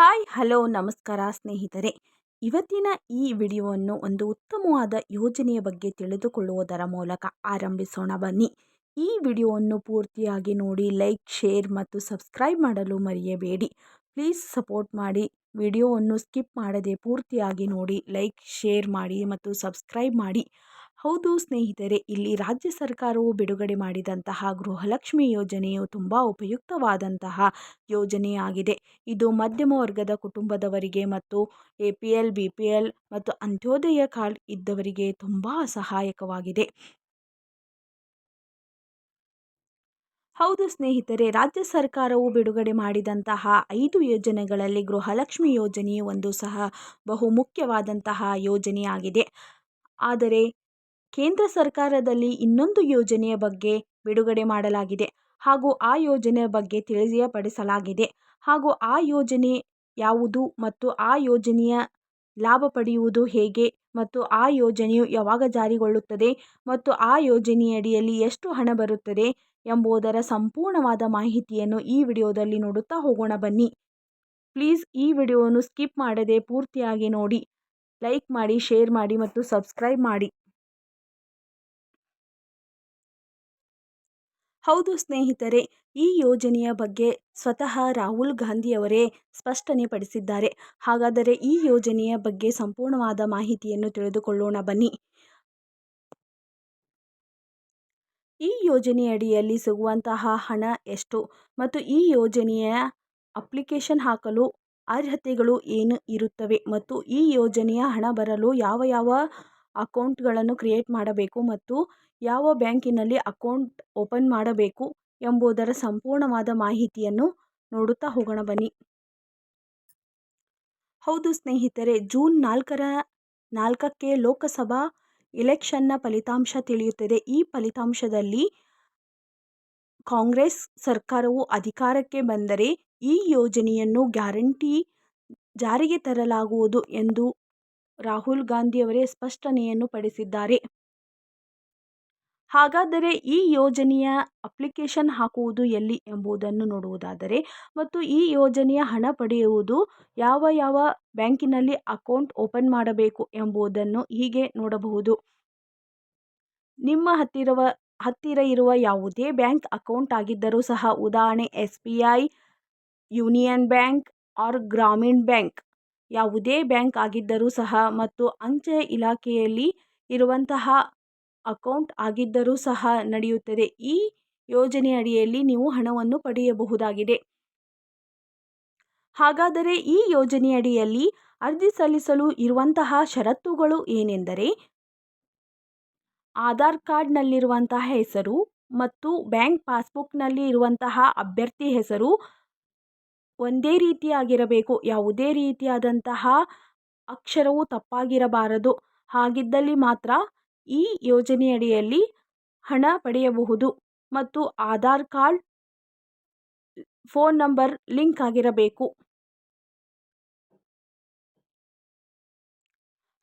Hi, hello, ನಮಸ್ಕಾರ ಸ್ನೇಹಿತರೆ. ಇವತ್ತಿನ ಈ ವಿಡಿಯೋವನ್ನು ಒಂದು ಉತ್ತಮವಾದ ಯೋಜನೆಯ ಬಗ್ಗೆ ತಿಳಿದುಕೊಳ್ಳುವುದರ ಮೂಲಕ ಆರಂಭಿಸೋಣ ಬನ್ನಿ. ಈ ವಿಡಿಯೋವನ್ನು ಪೂರ್ತಿಯಾಗಿ ನೋಡಿ, ಲೈಕ್, ಶೇರ್ ಮತ್ತು ಸಬ್ಸ್ಕ್ರೈಬ್ ಮಾಡಲು ಮರೆಯಬೇಡಿ. ಪ್ಲೀಸ್ ಸಪೋರ್ಟ್ ಮಾಡಿ. ವಿಡಿಯೋವನ್ನು ಸ್ಕಿಪ್ ಮಾಡದೆ ಪೂರ್ತಿಯಾಗಿ ನೋಡಿ, ಲೈಕ್, ಶೇರ್ ಮಾಡಿ ಮತ್ತು ಸಬ್ಸ್ಕ್ರೈಬ್ ಮಾಡಿ. ಹೌದು ಸ್ನೇಹಿತರೆ, ಇಲ್ಲಿ ರಾಜ್ಯ ಸರ್ಕಾರವು ಬಿಡುಗಡೆ ಮಾಡಿದಂತಹ ಗೃಹಲಕ್ಷ್ಮಿ ಯೋಜನೆಯು ತುಂಬ ಉಪಯುಕ್ತವಾದಂತಹ ಯೋಜನೆಯಾಗಿದೆ. ಇದು ಮಧ್ಯಮ ವರ್ಗದ ಕುಟುಂಬದವರಿಗೆ ಮತ್ತು A P L, B P L ಮತ್ತು ಅಂತ್ಯೋದಯ ಕಾರ್ಡ್ ಇದ್ದವರಿಗೆ ತುಂಬ ಸಹಾಯಕವಾಗಿದೆ. ಹೌದು ಸ್ನೇಹಿತರೆ, ರಾಜ್ಯ ಸರ್ಕಾರವು ಬಿಡುಗಡೆ ಮಾಡಿದಂತಹ ಐದು ಯೋಜನೆಗಳಲ್ಲಿ ಗೃಹಲಕ್ಷ್ಮಿ ಯೋಜನೆಯು ಒಂದು ಸಹ ಬಹು ಮುಖ್ಯವಾದಂತಹ ಯೋಜನೆಯಾಗಿದೆ. ಆದರೆ ಕೇಂದ್ರ ಸರ್ಕಾರದಲ್ಲಿ ಇನ್ನೊಂದು ಯೋಜನೆಯ ಬಗ್ಗೆ ಬಿಡುಗಡೆ ಮಾಡಲಾಗಿದೆ ಹಾಗೂ ಆ ಯೋಜನೆಯ ಬಗ್ಗೆ ತಿಳಿಯಪಡಿಸಲಾಗಿದೆ. ಹಾಗೂ ಆ ಯೋಜನೆ ಯಾವುದು ಮತ್ತು ಆ ಯೋಜನೆಯ ಲಾಭ ಪಡೆಯುವುದು ಹೇಗೆ ಮತ್ತು ಆ ಯೋಜನೆಯು ಯಾವಾಗ ಜಾರಿಗೊಳ್ಳುತ್ತದೆ ಮತ್ತು ಆ ಯೋಜನೆಯಡಿಯಲ್ಲಿ ಎಷ್ಟು ಹಣ ಬರುತ್ತದೆ ಎಂಬುದರ ಸಂಪೂರ್ಣವಾದ ಮಾಹಿತಿಯನ್ನು ಈ ವಿಡಿಯೋದಲ್ಲಿ ನೋಡುತ್ತಾ ಹೋಗೋಣ ಬನ್ನಿ. ಪ್ಲೀಸ್ ಈ ವಿಡಿಯೋವನ್ನು ಸ್ಕಿಪ್ ಮಾಡದೆ ಪೂರ್ತಿಯಾಗಿ ನೋಡಿ. ಲೈಕ್ ಮಾಡಿ, ಶೇರ್ ಮಾಡಿ ಮತ್ತು ಸಬ್ಸ್ಕ್ರೈಬ್ ಮಾಡಿ. ಹೌದು ಸ್ನೇಹಿತರೆ, ಈ ಯೋಜನೆಯ ಬಗ್ಗೆ ಸ್ವತಃ ರಾಹುಲ್ ಗಾಂಧಿಯವರೇ ಸ್ಪಷ್ಟನೆ ಪಡಿಸಿದ್ದಾರೆ. ಹಾಗಾದರೆ ಈ ಯೋಜನೆಯ ಬಗ್ಗೆ ಸಂಪೂರ್ಣವಾದ ಮಾಹಿತಿಯನ್ನು ತಿಳಿದುಕೊಳ್ಳೋಣ ಬನ್ನಿ. ಈ ಯೋಜನೆಯಡಿಯಲ್ಲಿ ಸಿಗುವಂತಹ ಹಣ ಎಷ್ಟು ಮತ್ತು ಈ ಯೋಜನೆಯ ಅಪ್ಲಿಕೇಶನ್ ಹಾಕಲು ಅರ್ಹತೆಗಳು ಏನು ಇರುತ್ತವೆ ಮತ್ತು ಈ ಯೋಜನೆಯ ಹಣ ಬರಲು ಯಾವ ಯಾವ ಅಕೌಂಟ್ಗಳನ್ನು ಕ್ರಿಯೇಟ್ ಮಾಡಬೇಕು ಮತ್ತು ಯಾವ ಬ್ಯಾಂಕಿನಲ್ಲಿ ಅಕೌಂಟ್ ಓಪನ್ ಮಾಡಬೇಕು ಎಂಬುದರ ಸಂಪೂರ್ಣವಾದ ಮಾಹಿತಿಯನ್ನು ನೋಡುತ್ತಾ ಹೋಗೋಣ ಬನ್ನಿ. ಹೌದು ಸ್ನೇಹಿತರೆ, ಜೂನ್ ನಾಲ್ಕರ ನಾಲ್ಕಕ್ಕೆ ಲೋಕಸಭಾ ಎಲೆಕ್ಷನ್ನ ಫಲಿತಾಂಶ ತಿಳಿಯುತ್ತದೆ. ಈ ಫಲಿತಾಂಶದಲ್ಲಿ ಕಾಂಗ್ರೆಸ್ ಸರ್ಕಾರವು ಅಧಿಕಾರಕ್ಕೆ ಬಂದರೆ ಈ ಯೋಜನೆಯನ್ನು ಗ್ಯಾರಂಟಿ ಜಾರಿಗೆ ತರಲಾಗುವುದು ಎಂದು ರಾಹುಲ್ ಗಾಂಧಿಯವರೇ ಸ್ಪಷ್ಟನೆಯನ್ನು ಪಡಿಸಿದ್ದಾರೆ. ಹಾಗಾದರೆ ಈ ಯೋಜನೆಯ ಅಪ್ಲಿಕೇಶನ್ ಹಾಕುವುದು ಎಲ್ಲಿ ಎಂಬುದನ್ನು ನೋಡುವುದಾದರೆ, ಮತ್ತು ಈ ಯೋಜನೆಯ ಹಣ ಪಡೆಯುವುದು ಯಾವ ಯಾವ ಬ್ಯಾಂಕಿನಲ್ಲಿ ಅಕೌಂಟ್ ಓಪನ್ ಮಾಡಬೇಕು ಎಂಬುದನ್ನು ಹೀಗೆ ನೋಡಬಹುದು. ನಿಮ್ಮ ಹತ್ತಿರವ, ಹತ್ತಿರ ಇರುವ ಯಾವುದೇ ಬ್ಯಾಂಕ್ ಅಕೌಂಟ್ ಆಗಿದ್ದರೂ ಸಹ, ಉದಾಹರಣೆ S B I, union bank, R Grameen bank ಯಾವುದೇ ಬ್ಯಾಂಕ್ ಆಗಿದ್ದರೂ ಸಹ ಮತ್ತು ಅಂಚೆ ಇಲಾಖೆಯಲ್ಲಿ ಇರುವಂತಹ ಅಕೌಂಟ್ ಆಗಿದ್ದರೂ ಸಹ ನಡೆಯುತ್ತದೆ. ಈ ಯೋಜನೆ ಅಡಿಯಲ್ಲಿ ನೀವು ಹಣವನ್ನು ಪಡೆಯಬಹುದಾಗಿದೆ. ಹಾಗಾದರೆ ಈ ಯೋಜನೆ ಅಡಿಯಲ್ಲಿ ಅರ್ಜಿ ಸಲ್ಲಿಸಲು ಇರುವಂತಹ ಷರತ್ತುಗಳು ಏನೆಂದರೆ ಆಧಾರ್ ಕಾರ್ಡ್ನಲ್ಲಿರುವಂತಹ ಹೆಸರು ಮತ್ತು ಬ್ಯಾಂಕ್ ಪಾಸ್ಬುಕ್ನಲ್ಲಿ ಇರುವಂತಹ ಅಭ್ಯರ್ಥಿ ಹೆಸರು ಒಂದೇ ರೀತಿಯಾಗಿರಬೇಕು, ಯಾವುದೇ ರೀತಿಯಾದಂತಹ ಅಕ್ಷರವು ತಪ್ಪಾಗಿರಬಾರದು. ಹಾಗಿದ್ದಲ್ಲಿ ಮಾತ್ರ ಈ ಯೋಜನೆಯಡಿಯಲ್ಲಿ ಹಣ ಪಡೆಯಬಹುದು ಮತ್ತು Aadhaar card, phone number link ಆಗಿರಬೇಕು.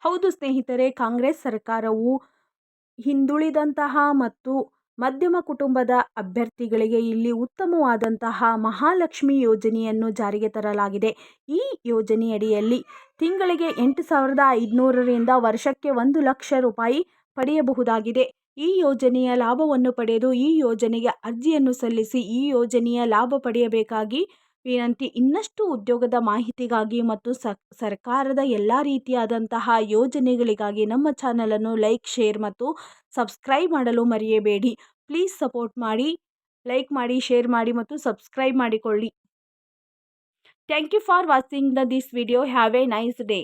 ಹೌದು ಸ್ನೇಹಿತರೆ, ಕಾಂಗ್ರೆಸ್ ಸರ್ಕಾರವು ಹಿಂದುಳಿದಂತಹ ಮತ್ತು ಮಧ್ಯಮ ಕುಟುಂಬದ ಅಭ್ಯರ್ಥಿಗಳಿಗೆ ಇಲ್ಲಿ ಉತ್ತಮವಾದಂತಹ ಮಹಾಲಕ್ಷ್ಮಿ ಯೋಜನೆಯನ್ನು ಜಾರಿಗೆ ತರಲಾಗಿದೆ. ಈ ಯೋಜನೆಯಡಿಯಲ್ಲಿ ತಿಂಗಳಿಗೆ ಎಂಟು ಸಾವಿರದ ಐದುನೂರರಿಂದ ವರ್ಷಕ್ಕೆ ಒಂದು ಲಕ್ಷ ರೂಪಾಯಿ ಪಡೆಯಬಹುದಾಗಿದೆ. ಈ ಯೋಜನೆಯ ಲಾಭವನ್ನು ಪಡೆದು ಈ ಯೋಜನೆಗೆ ಅರ್ಜಿಯನ್ನು ಸಲ್ಲಿಸಿ ಈ ಯೋಜನೆಯ ಲಾಭ ಪಡೆಯಬೇಕಾಗಿ ವಿನಂತಿ, ಇನ್ನಷ್ಟು ಉದ್ಯೋಗದ ಮಾಹಿತಿಗಾಗಿ ಮತ್ತು ಸರ್ಕಾರದ ಎಲ್ಲ ರೀತಿಯಾದಂತಹ ಯೋಜನೆಗಳಿಗಾಗಿ ನಮ್ಮ ಚಾನಲನ್ನು ಲೈಕ್, ಶೇರ್ ಮತ್ತು ಸಬ್ಸ್ಕ್ರೈಬ್ ಮಾಡಲು ಮರೆಯಬೇಡಿ. ಪ್ಲೀಸ್ ಸಪೋರ್ಟ್ ಮಾಡಿ, ಲೈಕ್ ಮಾಡಿ, ಶೇರ್ ಮಾಡಿ ಮತ್ತು ಸಬ್ಸ್ಕ್ರೈಬ್ ಮಾಡಿಕೊಳ್ಳಿ. Thank you for watching the this video. Have a nice day.